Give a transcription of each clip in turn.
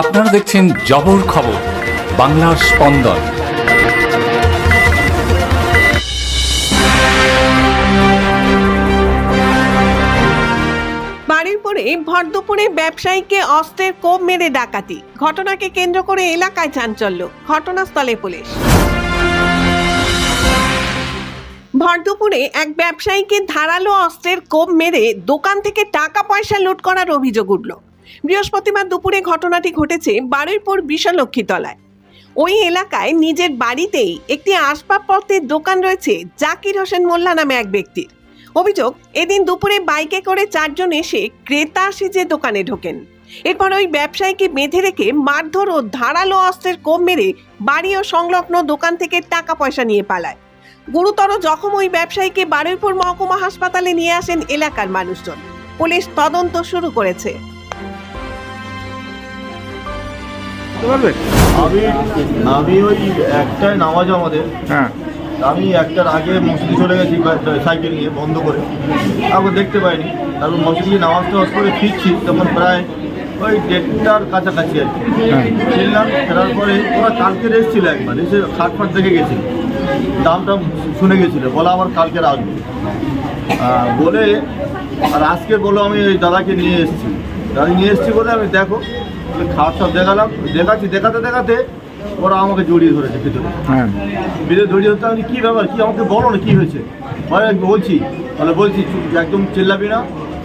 আপনারা দেখছেন জবর খবর, বাংলার স্পন্দন। পরে ভর দুপুরে ব্যবসায়ীকে অস্ত্রের কোপ মেরে ডাকাতি। ঘটনাকে কেন্দ্র করে এলাকায় চাঞ্চল্য, ঘটনাস্থলে পুলিশ। ভর দুপুরে এক ব্যবসায়ীকে ধারালো অস্ত্রের কোপ মেরে দোকান থেকে টাকা পয়সা লুট করার অভিযোগ উঠল। বৃহস্পতিবার দুপুরে ঘটনাটি ঘটেছে বারুইপুর বিশালক্ষী তলায় ওই এলাকায় নিজের বাড়িতেই একটি আসবাবপত্রের দোকান রয়েছে জাকির হোসেন মোল্লা নামে এক ব্যক্তির। অভিযোগ, এদিন দুপুরে বাইকে করে চারজন এসে ক্রেতা সেজে দোকানে ঢোকেন। এরপর ওই ব্যবসায়ীকে বেঁধে রেখে মারধর ও ধারালো অস্ত্রের কোপ মেরে বাড়ি ও সংলগ্ন দোকান থেকে টাকা পয়সা নিয়ে পালায়। গুরুতর জখম ওই ব্যবসায়ীকে বারুইপুর মহকুমা হাসপাতালে নিয়ে আসেন এলাকার মানুষজন। পুলিশ তদন্ত শুরু করেছে। বলবেন আমি আমি ওই একটাই নামাজ আমাদের। হ্যাঁ। আমি একটার আগে মসজিদে চলে গেছি সাইকেল নিয়ে বন্ধ করে। তারপর দেখতে পাইনি। তারপর মসজিদে নামাজ টামাজ করে ফিরছি তখন প্রায় ওই দেড়টার কাছাকাছি আর কি। হ্যাঁ। ফিরলাম ফেরার পরে ওরা কালকে এসেছিল একবার এসে খাট ফাট দেখে গেছিল দামটা শুনে গেছিল বলে আমার কালকে আসবে বলে আর আজকে বলো আমি ওই দাদাকে নিয়ে এসেছি। দাদা নিয়ে এসেছি বলে আমি দেখো খাট সব দেখালাম। দেখাচ্ছি দেখাতে দেখাতে ওরা আমাকে জড়িয়ে ধরেছে ভিতরে। হ্যাঁ। ভিতরে জড়িয়ে ধরতে আমি কী ব্যাপার কি আমাকে বলো না কী হয়েছে? বলছি তাহলে বলছি একদম চিল্লাবি না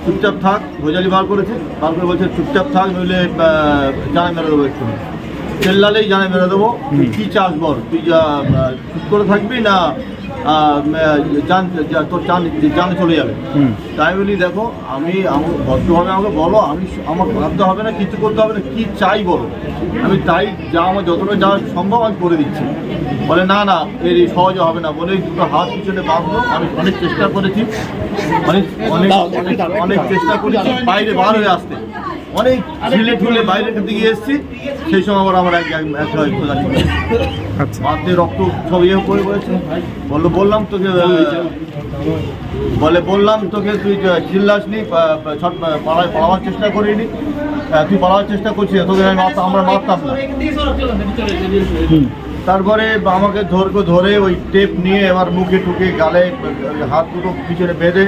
চুপচাপ থাক ভোজালি বার করেছে বার করে বলছে চুপচাপ থাক নইলে জানে মেরে দেবো একটু চেল্লালেই জানে মেরে দেবো কী চাস বল? তুই চুপ করে থাকবি না জান তোর জান জানে চলে যাবে। তাই বলি দেখো আমি ভদ্রভাবে আমাকে বলো আমি আমার ভাবতে হবে না কিছু করতে হবে না কি চাই বলো। আমি তাই যা আমার যতটা যা সম্ভব আমি করে দিচ্ছি। বলে না না এই সহজে হবে না। বলে দুটো হাত পিছনে বাঁধলো আমি অনেক চেষ্টা করেছি। অনেক অনেক অনেক অনেক চেষ্টা করেছি বাইরে বার হয়ে আসতে। অনেক ঝিলে ঠুলে বাইরে দিকে এসেছি সেই সময় আবার আমার এক ছিল। আচ্ছা। রক্ত সব ইয়ে করে পড়েছে বলল বললাম তোকে বলে বললাম তোকে তুই চিল্লাসনি পাড়ায় পালাবার চেষ্টা করিনি। আহ, তুই পালাবার চেষ্টা করছিস তোকে আমি আমরা মারতাম না। তারপরে আমাকে ধরকে ধরে ওই টেপ নিয়ে এবার মুখে টুকে গালে হাত দুটো পিছনে বেঁধে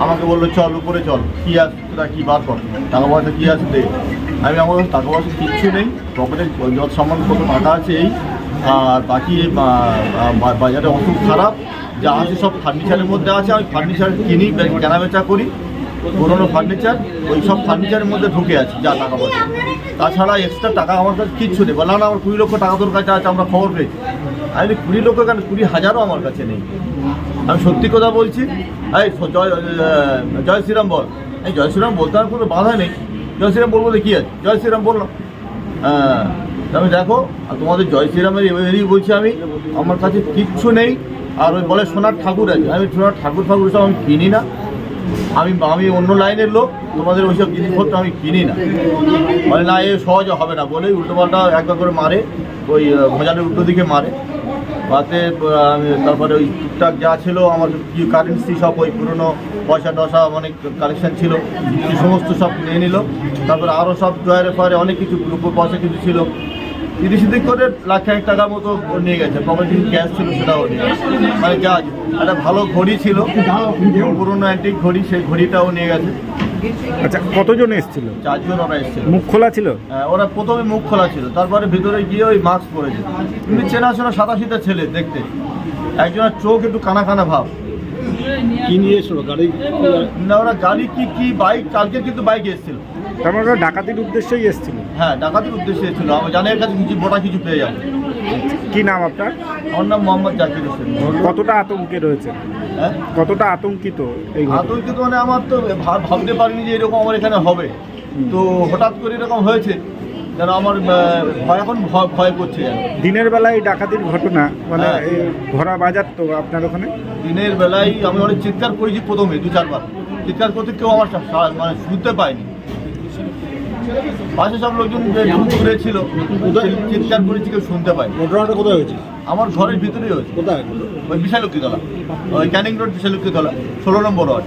আমাকে বলল, চল, উপরে চল। কী আছে তোরা কী বার কর? টাকা পয়সা কী আছে দে। আমি আমার টাকা পয়সা কিচ্ছু নেই। পকেটে যত সামান কত টাকা আছে এই। আর বাকি বাজারে অসুখ খারাপ। যা আছে সব ফার্নিচারের মধ্যে আছে। আমি ফার্নিচার কিনি, বে- কেনা বেচা করি। পুরোনো ফার্নিচার, ওই সব ফার্নিচারের মধ্যে ঢুকে আছে, যা টাকা পয়সা। তাছাড়া এক্সট্রা টাকা আমার কাছে কিচ্ছু নেই। বললাম, না, আমার কুড়ি লক্ষ টাকা তোর কাছে আছে আমরা খবর পেয়েছি। আমি কুড়ি লক্ষ কেন? কুড়ি হাজারও আমার কাছে নেই। আমি সত্যি কথা বলছি? এই জয় জয় শ্রীরাম বল। এই, জয় শ্রীরাম বলতে আর কোনো বাধা নেই। জয় শ্রীরাম বলব কী আছে? জয় শ্রীরাম বললাম। হ্যাঁ আমি দেখো, আর তোমাদের জয় শ্রীরামের বলছি আমি, আমার কাছে কিচ্ছু নেই। আর ওই বলে সোনার ঠাকুর আছে। আমি সোনার ঠাকুর ঠাকুর সব আমি কিনি না। আমি আমি অন্য লাইনের লোক, তোমাদের ওইসব জিনিসপত্র আমি কিনি না। বলে না, এ সহজে হবে না। বলে উল্টোপাল্টা একবার করে মারে। ওই ভোজানের উল্টো দিকে মারে। তাতে আমি তারপরে ওই টুকটাক যা ছিল, আমার কারেন্সি সব, ওই পুরনো পয়সা টসা অনেক কালেকশন ছিল, সে সমস্ত সব নিয়ে নিল। তারপরে আরও সব ড্রয়ারে ফয়ারে অনেক কিছু রূপো পয়সা কিছু ছিল। তিরিশ সিদিক করে লাখ খানিক টাকার মতো নিয়ে গেছে পকেটে কিছু ক্যাশ ছিল সেটাও নিয়ে মানে যা একটা ভালো ঘড়ি ছিল, পুরনো অ্যান্টিক ঘড়ি, সেই ঘড়িটাও নিয়ে গেছে। আচ্ছা কতজন এসেছিল? চারজন ওরা এসেছিল। মুখ খোলা ছিল? হ্যাঁ, ওরা প্রথমে মুখ খোলা ছিল তারপরে ভিতরে গিয়ে ওই মাস্ক পরেছে এমনি চেনাশোনা সাদা ছেলে দেখতে। একজনের চোখ একটু কানা কানা ভাব। কি নিয়ে এসলো গাড়ি না ওরা গাড়ি কি কি বাইক কালকে কিন্তু বাইক এসেছিল। তার মানে ওরা ডাকাতির উদ্দেশ্যেই এসেছিল? হ্যাঁ ডাকাতির উদ্দেশ্যে এসেছিল। আমার জানের কাছে কিছু গোটা কিছু পেয়ে যাবে। কি নাম আপনার? আমার নাম মোহাম্মদ জাকির হোসেন। কতটা আতঙ্কে রয়েছে? হ্যাঁ? কতটা আতঙ্কিত এই আতঙ্কিত মানে আমার তো ভাবতে পারিনি যে এরকম আমার এখানে হবে। তো হঠাৎ করে এরকম হয়েছে যেন আমার আহ, ভয় এখন ভয় ভয় করছে যেন দিনের বেলায় এই ডাকাতির ঘটনা মানে হ্যাঁ। এই ভরা বাজার তো আপনার ওখানে? দিনের বেলায় আমি অনেক চিৎকার করেছি প্রথমে দু চারবার। চিৎকার করতে কেউ আমার সা- সা- মানে শুনতে পায়নি। পাশে সব লোকজন যে ঘুরে ছিল চিৎকার করেছি কেউ শুনতে পাই ঘটনাটা কোথায় হয়েছে? আমার ঘরের ভিতরেই হয়েছে। কোথায়? ওই বিশালক্ষীতলা ওই ক্যানিং রোড বিশালক্ষীতলা ষোলো নম্বর ওয়ার্ড।